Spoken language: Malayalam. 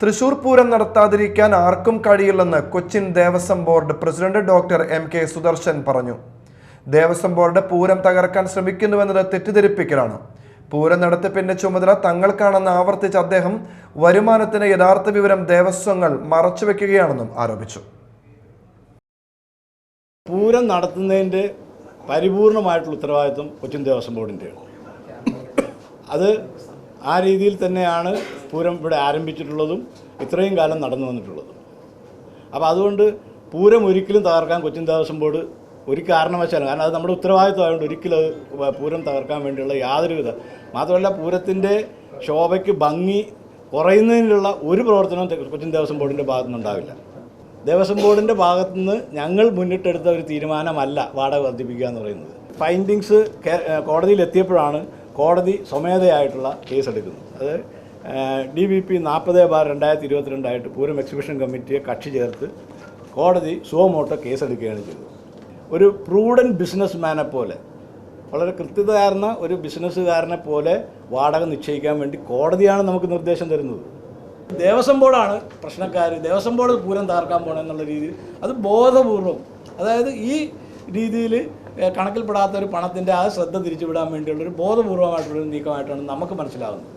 തൃശൂർ പൂരം നടത്താതിരിക്കാൻ ആർക്കും കഴിയില്ലെന്ന് Cochin Devaswom board president doctor M K Sudarshan പറഞ്ഞു. ദേവസ്വം ബോർഡ് പൂരം തകർക്കാൻ ശ്രമിക്കുന്നുവെന്നത് തെറ്റിദ്ധരിപ്പിക്കലാണ്. പൂരം നടത്തിപ്പിന്റെ ചുമതല തങ്ങൾക്കാണെന്ന് ആവർത്തിച്ച അദ്ദേഹം വരുമാനത്തിന് യഥാർത്ഥ വിവരം ദേവസ്വങ്ങൾ മറച്ചുവെക്കുകയാണെന്നും ആരോപിച്ചു. പൂരം നടത്തുന്നതിന്റെ പരിപൂർണമായിട്ടുള്ള ഉത്തരവാദിത്വം കൊച്ചിൻ ദേവസ്വം ബോർഡിന്റെയാണ് അത് ആ രീതിയിൽ തന്നെയാണ് പൂരം ഇവിടെ ആരംഭിച്ചിട്ടുള്ളതും ഇത്രയും കാലം നടന്നു വന്നിട്ടുള്ളതും. അപ്പോൾ അതുകൊണ്ട് പൂരം ഒരിക്കലും തകർക്കാൻ കൊച്ചിൻ ദേവസ്വം ബോർഡ് ഒരു കാരണവശാലും കാരണം അത് നമ്മുടെ ഉത്തരവാദിത്വമായതുകൊണ്ട് ഒരിക്കലും പൂരം തകർക്കാൻ വേണ്ടിയുള്ള യാതൊരുവിധ മാത്രമല്ല പൂരത്തിന്റെ ശോഭയ്ക്ക് ഭംഗി കുറയുന്നതിനുള്ള ഒരു പ്രവർത്തനവും കൊച്ചിൻ ദേവസ്വം ബോർഡിന്റെ ഭാഗത്തുനിന്നുണ്ടാവില്ല. ദേവസ്വം ബോർഡിന്റെ ഭാഗത്തുനിന്ന് ഞങ്ങൾ മുന്നിട്ടെടുത്ത ഒരു തീരുമാനമല്ല വാടക വർദ്ധിപ്പിക്കുക എന്ന് പറയുന്നത്. ഫൈൻഡിങ്സ് കോടതിയിൽ എത്തിയപ്പോഴാണ് കോടതി സ്വമേധയായിട്ടുള്ള കേസ് എടുക്കുന്നത് അത് ഡി ബി പി നാൽപ്പത് ബാർ രണ്ടായിരത്തി ഇരുപത്തിരണ്ടായിട്ട് പൂരം എക്സിബിഷൻ കമ്മിറ്റിയെ കക്ഷി ചേർത്ത് കോടതി സുവമോട്ടോ കേസെടുക്കുകയാണ് ചെയ്തത്. ഒരു പ്രൂഡൻ ബിസിനസ്മാനെ പോലെ വളരെ കൃത്യതയാർന്ന ഒരു ബിസിനസ്സുകാരനെ പോലെ വാടക നിശ്ചയിക്കാൻ വേണ്ടി കോടതിയാണ് നമുക്ക് നിർദ്ദേശം തരുന്നത്. ദേവസ്വം ബോർഡാണ് പ്രശ്നക്കാർ ദേവസ്വം ബോർഡ് പൂരം താർക്കാൻ പോകണം എന്നുള്ള രീതിയിൽ അത് ബോധപൂർവം അതായത് ഈ രീതിയിൽ കണക്കിൽപ്പെടാത്ത ഒരു പണത്തിന്റെ ആ ശ്രദ്ധ തിരിച്ചുവിടാൻ വേണ്ടിയുള്ളൊരു ബോധപൂർവമായിട്ടുള്ളൊരു നീക്കമായിട്ടാണ് നമുക്ക് മനസ്സിലാകുന്നത്